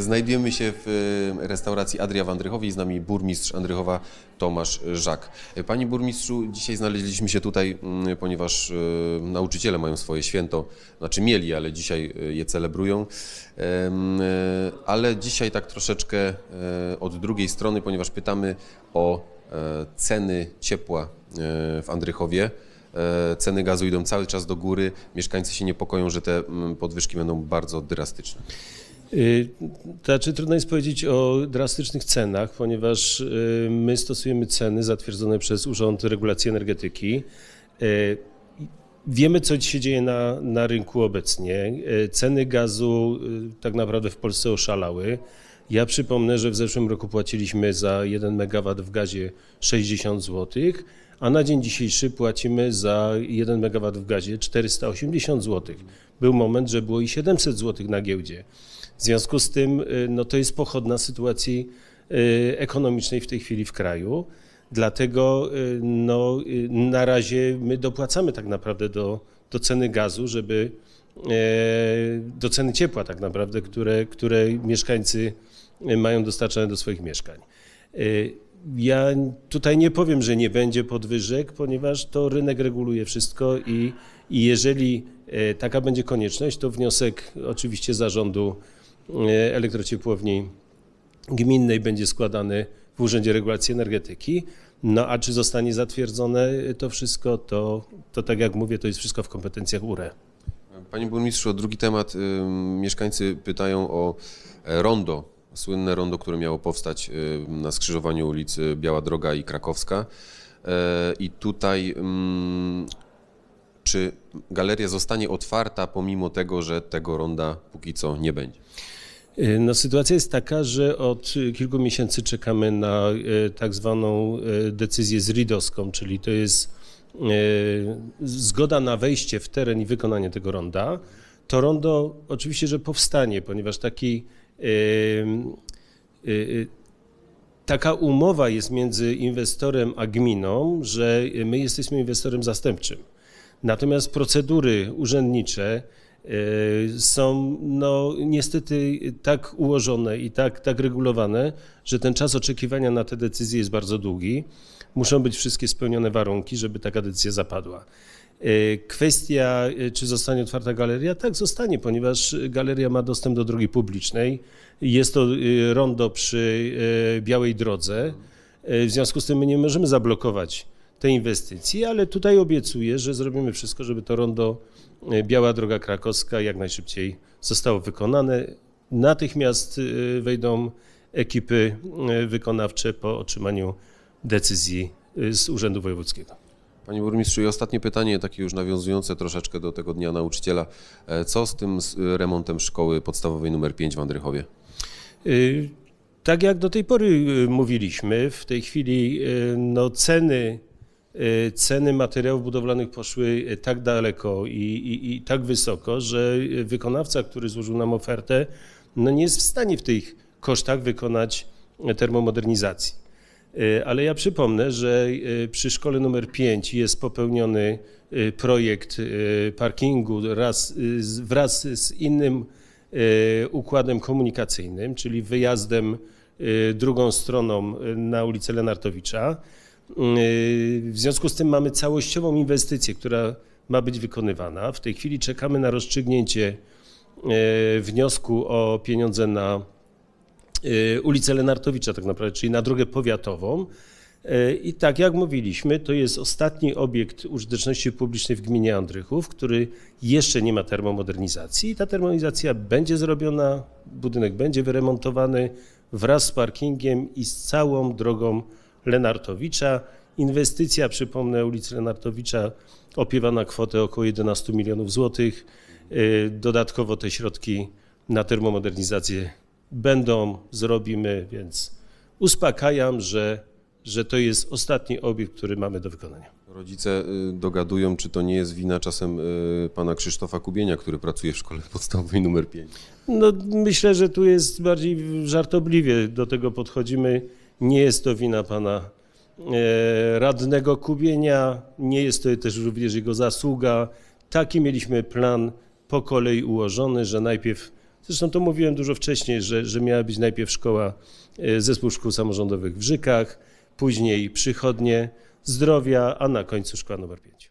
Znajdujemy się w e, restauracji Adria w Andrychowie i z nami burmistrz Andrychowa Tomasz Żak. Panie burmistrzu, dzisiaj znaleźliśmy się tutaj, mm, ponieważ e, nauczyciele mają swoje święto, znaczy mieli, ale dzisiaj e, je celebrują. E, Ale dzisiaj tak troszeczkę e, od drugiej strony, ponieważ pytamy o e, ceny ciepła e, w Andrychowie. E, Ceny gazu idą cały czas do góry. Mieszkańcy się niepokoją, że te mm, podwyżki będą bardzo drastyczne. Y, znaczy trudno jest powiedzieć o drastycznych cenach, ponieważ y, my stosujemy ceny zatwierdzone przez Urząd Regulacji Energetyki. Y, Wiemy, co się dzieje na, na rynku obecnie. Ceny gazu tak naprawdę w Polsce oszalały. Ja przypomnę, że w zeszłym roku płaciliśmy za 1 MW w gazie 60 zł, a na dzień dzisiejszy płacimy za 1 MW w gazie 480 zł. Był moment, że było i 700 zł na giełdzie. W związku z tym y, no, to jest pochodna sytuacji y, ekonomicznej w tej chwili w kraju. Dlatego y, no, na razie my dopłacamy tak naprawdę do, do ceny gazu, żeby e, do ceny ciepła tak naprawdę, które, które mieszkańcy mają dostarczane do swoich mieszkań. Ja tutaj nie powiem, że nie będzie podwyżek, ponieważ to rynek reguluje wszystko i, i jeżeli e, taka będzie konieczność, to wniosek oczywiście zarządu elektrociepłowni gminnej będzie składany w Urzędzie Regulacji Energetyki. No a czy zostanie zatwierdzone to wszystko, to, to tak jak mówię, to jest wszystko w kompetencjach URE. Panie burmistrzu, drugi temat. Mieszkańcy pytają o e, rondo, słynne rondo, które miało powstać na skrzyżowaniu ulicy Biała Droga i Krakowska. E, I tutaj czy galeria zostanie otwarta pomimo tego, że tego ronda póki co nie będzie? Y, No, sytuacja jest taka, że od kilku miesięcy czekamy na y, tak zwaną y, decyzję z RIDOSką, czyli to jest zgoda na wejście w teren i wykonanie tego ronda. To rondo oczywiście, że powstanie, ponieważ taki, taka umowa jest między inwestorem a gminą, że my jesteśmy inwestorem zastępczym. Natomiast procedury urzędnicze są no, niestety tak ułożone i tak, tak regulowane, że ten czas oczekiwania na te decyzje jest bardzo długi. Muszą być wszystkie spełnione warunki, żeby taka decyzja zapadła. Y, Kwestia, y, czy zostanie otwarta galeria? Tak, zostanie, ponieważ galeria ma dostęp do drogi publicznej. Jest to y, rondo przy y, Białej Drodze. Y, W związku z tym my nie możemy zablokować tej inwestycji, ale tutaj obiecuję, że zrobimy wszystko, żeby to rondo y, Biała Droga Krakowska jak najszybciej zostało wykonane. Natychmiast y, wejdą ekipy y, wykonawcze po otrzymaniu decyzji z Urzędu Wojewódzkiego. Panie burmistrzu, i ostatnie pytanie, takie już nawiązujące troszeczkę do tego Dnia Nauczyciela. E, Co z tym z remontem szkoły podstawowej numer 5 w Andrychowie? Tak jak do tej pory mówiliśmy, w tej chwili no, ceny, ceny materiałów budowlanych poszły y, tak daleko i, i, i tak wysoko, że y, wykonawca, który złożył nam ofertę, no, nie jest w stanie w tych kosztach wykonać y, termomodernizacji. Y, Ale ja przypomnę, że y, przy szkole numer 5 jest popełniony y, projekt y, parkingu y, wraz z innym y, układem komunikacyjnym, czyli wyjazdem y, drugą stroną y, na ulicę Lenartowicza. W związku z tym mamy całościową inwestycję, która ma być wykonywana. W tej chwili czekamy na rozstrzygnięcie y, wniosku o pieniądze na y, ulicę Lenartowicza tak naprawdę, czyli na drogę powiatową. Y, I tak jak mówiliśmy, to jest ostatni obiekt użyteczności publicznej w gminie Andrychów, który jeszcze nie ma termomodernizacji. Ta termomodernizacja będzie zrobiona, budynek będzie wyremontowany wraz z parkingiem i z całą drogą Lenartowicza. Inwestycja, przypomnę, ulicy Lenartowicza opiewa na kwotę około 11 milionów złotych. Y, Dodatkowo te środki na termomodernizację będą, zrobimy, więc uspokajam, że, że to jest ostatni obiekt, który mamy do wykonania. Rodzice y, dogadują, czy to nie jest wina czasem y, pana Krzysztofa Kubienia, który pracuje w szkole podstawowej numer 5. No, myślę, że tu jest bardziej żartobliwie do tego podchodzimy. Nie jest to wina pana e, radnego Kubienia, nie jest to też również jego zasługa. Taki mieliśmy plan po kolei ułożony, że najpierw Zresztą to mówiłem dużo wcześniej, że, że miała być najpierw szkoła, e, zespół szkół samorządowych w Żykach, później przychodnie zdrowia, a na końcu szkoła numer 5.